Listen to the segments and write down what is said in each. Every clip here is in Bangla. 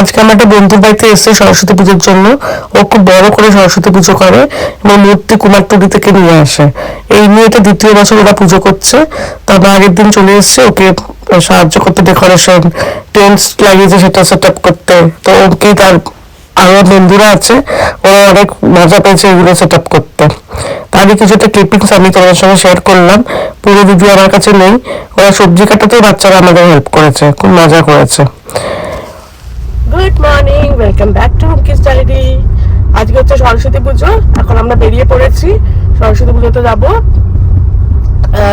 আজকে আমার একটা বন্ধুর বাড়িতে এসেছে সরস্বতী পুজোর জন্য ও খুব বড় করে সরস্বতী পুজো করে এবং মূর্তি কুমার কুমারটুলি থেকে নিয়ে আসে। এই নিয়ে এটা দ্বিতীয় বছর ওরা পুজো করছে। তো আমরা আগের দিন চলে এসেছি, ওকে সাহায্য করতে ডেকোরেশন টেন্টস লাগিয়েছে, সেটা সেট আপ করতে। তো ওকে তার আরও বন্ধুরা আছে, ওরা অনেক মজা পেয়েছে এগুলো সেট আপ করতে তারই কিছুটা ক্লিপিংস আমি তোমাদের সঙ্গে শেয়ার করলাম। পুরো ভিডিও আমার কাছে নেই। ওরা সবজি কাটাতেও বাচ্চারা আমাদের হেল্প করেছে, খুব মজা করেছে। Good morning, welcome back to Homekiss diary আজকে হচ্ছে সরস্বতী পুজো, এখন আমরা বেরিয়ে পড়েছি। সরস্বতী পুজোতে যাব।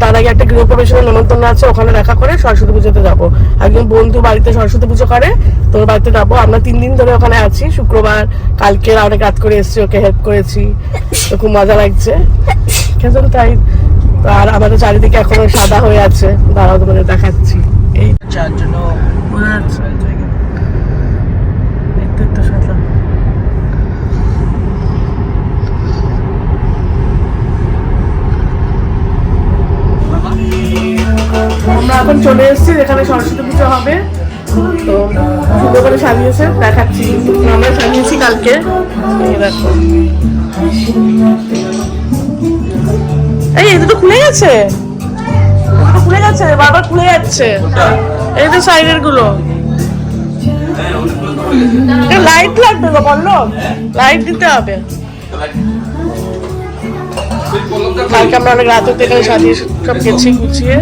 তার আগে একটা গৃহপ্রবেশের নিমন্ত্রণ আছে, ওখানে দেখা করে সরস্বতী পুজোতে যাব। একজন বন্ধু বাড়িতে সরস্বতী পুজো করে, তোর বাড়িতে যাব। আমরা তিন দিন ধরে ওখানে আছি। শুক্রবার, কালকে অনেক রাত করে এসেছি, ওকে হেল্প করেছি। তো খুব মজা লাগছে। তাই? আর আমাদের চারিদিকে এখনও সাদা হয়ে আছে। দাঁড়াও তোমাদের দেখাচ্ছি। এই যার জন্য বোঝা যাচ্ছে দেখতে তো সাদা আমরা এখন চলে এসেছি, যেখানে সরস্বতী পুজো হবে। তো সুন্দর করে সাজিয়েছে দেখাচ্ছি। আমরা সাজিয়েছি কালকে। দেখো। এই এটা তো খুলে গেছে? খুলে গেছে, বারবার খুলে যাচ্ছে। এই তো সাইডেরগুলো। লাইট লাগবে তো বলল লাইট দিতে হবে। কালকে আমরা অনেক রাত অব্দি এখানে সাজিয়ে সব গেছি গুছিয়ে।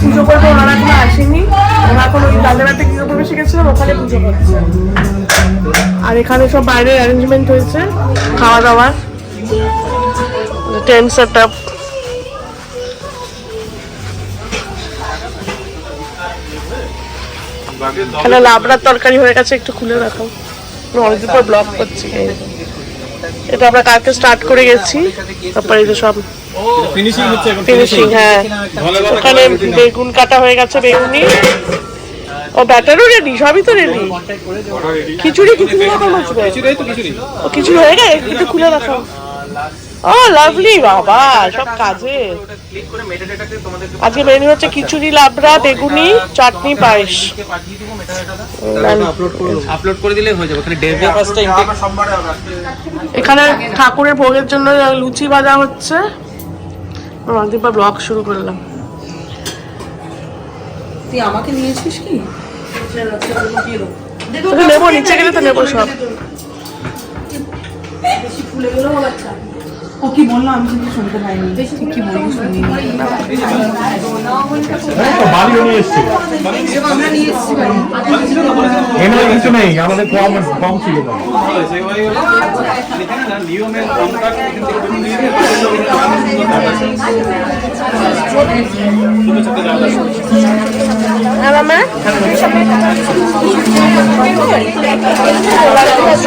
পুজো করবে আসেনি। গেছিলাম ওখানে পুজো আর এখানে সব বাইরের অ্যারেঞ্জমেন্ট হয়েছে খাওয়া দাওয়ার টেন্ট সেট আপ এখানে লাবড়ার তরকারি হয়ে গেছে, একটু খুলে রাখো অনেকদিন পর ব্লগ করছি। এটা আমরা কালকে স্টার্ট করে গেছি, তারপরে এই সব ফিনিশিং হচ্ছে এখন ফিনিশিং হ্যাঁ। ওখানে বেগুন কাটা হয়ে গেছে বেগুনি। ও ব্যাটারও রেডি সবই তো রেডি খিচুড়ি খিচুড়ি। ও খিচুড়ি হয়ে গেছে? একটু খুলে রাখো ও লাভলি বাবা সব কাজে। আজকে মেনু হচ্ছে খিচুড়ি লাবড়া বেগুনি চাটনি পায়েস। আপলোড করে দিলে হয়ে যাবে এখানে ঠাকুরের ভোগের জন্য লুচি ভাজা হচ্ছে। অনেকদিন পর ব্লগ শুরু করলাম। তুই আমাকে নিয়েছিস কি? তোকে নেব নিচে গেলে তো নেব সব। ও কি বলল আমি কিন্তু শুনতে পাইনি। কি বললি শুনিনি বালিও নিয়ে এসছে। আমরা নিয়ে এসেছি এমনি কিছু নেই আমাদের কম কম ছিল না। এখানে না নিয়মের কন্ট্রাক্ট এখান থেকে বিভিন্ন নিয়মে আর আমার আমাদের আমাদের ইয়ে আছে, স্টার্টারও আছে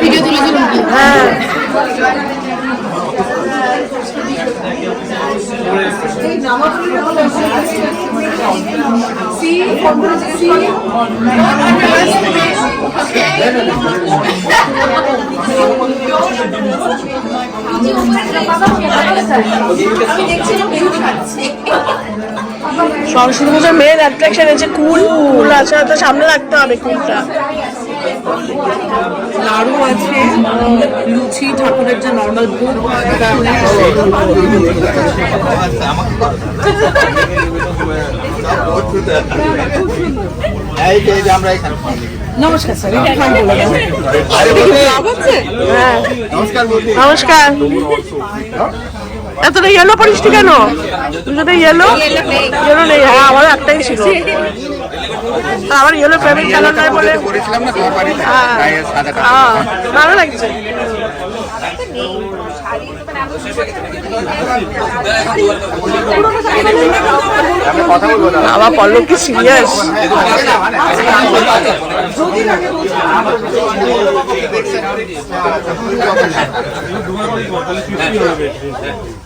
পুজো শুরু হ্যাঁ। সরস্বতী পুজোর মেন অ্যাট্রাকশন হচ্ছে কুল কুল আছে সামনে রাখতে হবে কুলটা। নাড়ু আছে লুচি ঠাকুরের যে নর্মাল ভোগ নমস্কার স্যার হ্যাঁ নমস্কার এতটা ইয়েলো পরিস কেন দুজনে ইয়েলো ইয়েলো নেই হ্যাঁ আমার একটাই ছিল তা আমার ইয়েলো ফেভারিট কালার নাই বলে? ভালো লাগছে। আমার পল্লব কি সিরিয়াস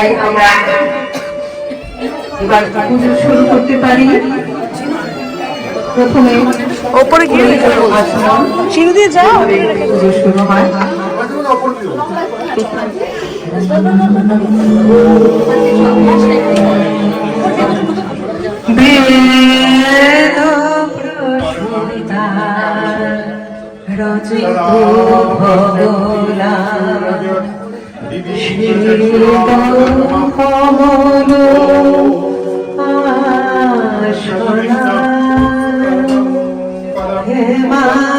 তাই আমরা এবার পুজো শুরু করতে পারি। প্রথমে ওপরে গিয়ে সিঁড়ি দিয়ে যাও। পুজো শুরু হয়।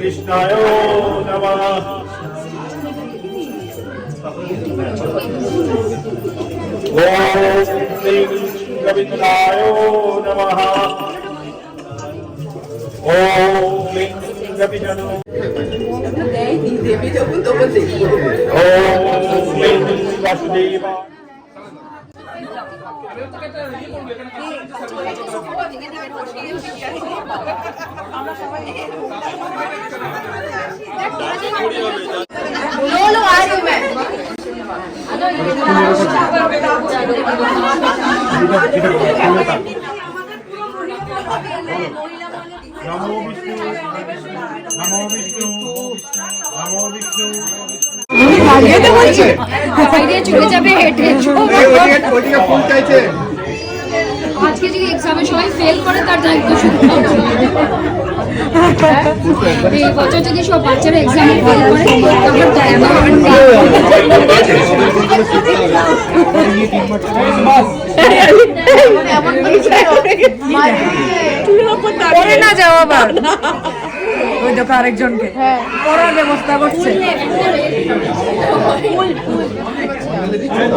कृष्णाय नमः ॐ श्री गोविन्दाय नमः ॐ श्री गोविन्दनो ॐ श्री वासुदेवाय নমঃ ওম শ্রী গোবিন্দায় নমঃ ওম শ্রী গোবিন্দ বাইরে চলে যাবে হেঁটে আজকে যদি এক্সামের সময় ফেল করে তার দায়িত্ব শুরু এই বছর যদি সব বাচ্চারা এক্সামে ফেল করে তখন দায়িত্ব পরে না যাও আবার। ওই দেখো আরেকজনকে। পড়ার ব্যবস্থা করছে। তুমি তো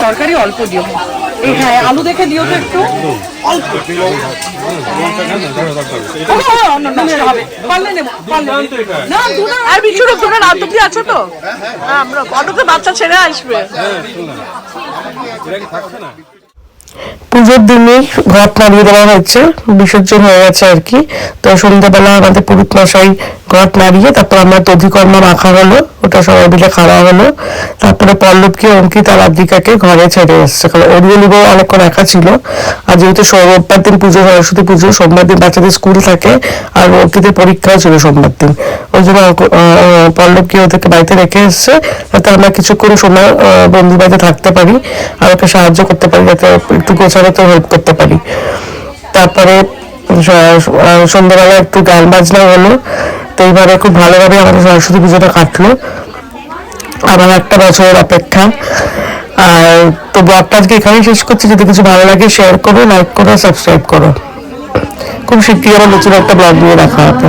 তরকারি অল্প দিও। এই হ্যাঁ আলু দেখে দিও তো একটু। আর তো? হ্যাঁ, বাচ্চা ছেড়ে আসবে। পুজোর দিনই ঘট নাড়িয়ে দেওয়া হয়েছে বিসর্জন হয়ে গেছে আর কি। তো সন্ধ্যাবেলা আমাদের পুরুত মশাই ঘট নাড়িয়ে তারপর আমরা দধিকর্ম মাখা হলো ওটা সবাই মিলে খাওয়া হলো। তারপরে পল্লবকে অঙ্কিত আর আদ্রিকাকে ঘরে ছেড়ে এসছে। কারণ ওরিও নিবো অনেকক্ষণ একা ছিল। আর যেহেতু সোমবার দিন পুজো সরস্বতী পুজো সোমবার দিন বাচ্চাদের স্কুল থাকে আর অঙ্কিতের পরীক্ষাও ছিল সোমবার দিন। ওই জন্য পল্লবকে ওদেরকে বাড়িতে রেখে এসছে যাতে আমরা কিছুক্ষণ সময় আহ, বন্ধু বাড়িতে থাকতে পারি আর ওকে সাহায্য করতে পারি যাতে একটু গোছানোতে হেল্প করতে পারি। তারপরে সন্ধ্যাবেলা একটু গান বাজনা হলো, তো এইবারে খুব ভালোভাবে আমাদের সরস্বতী পুজোটা কাটলো। আবার একটা বছরের অপেক্ষা। আর তো ব্লগটা আজকে এখানেই শেষ করছি। যদি কিছু ভালো লাগে শেয়ার করো লাইক করো সাবস্ক্রাইব করো। খুব শিগগিরই আবার নতুন একটা ব্লগ নিয়ে দেখা হবে.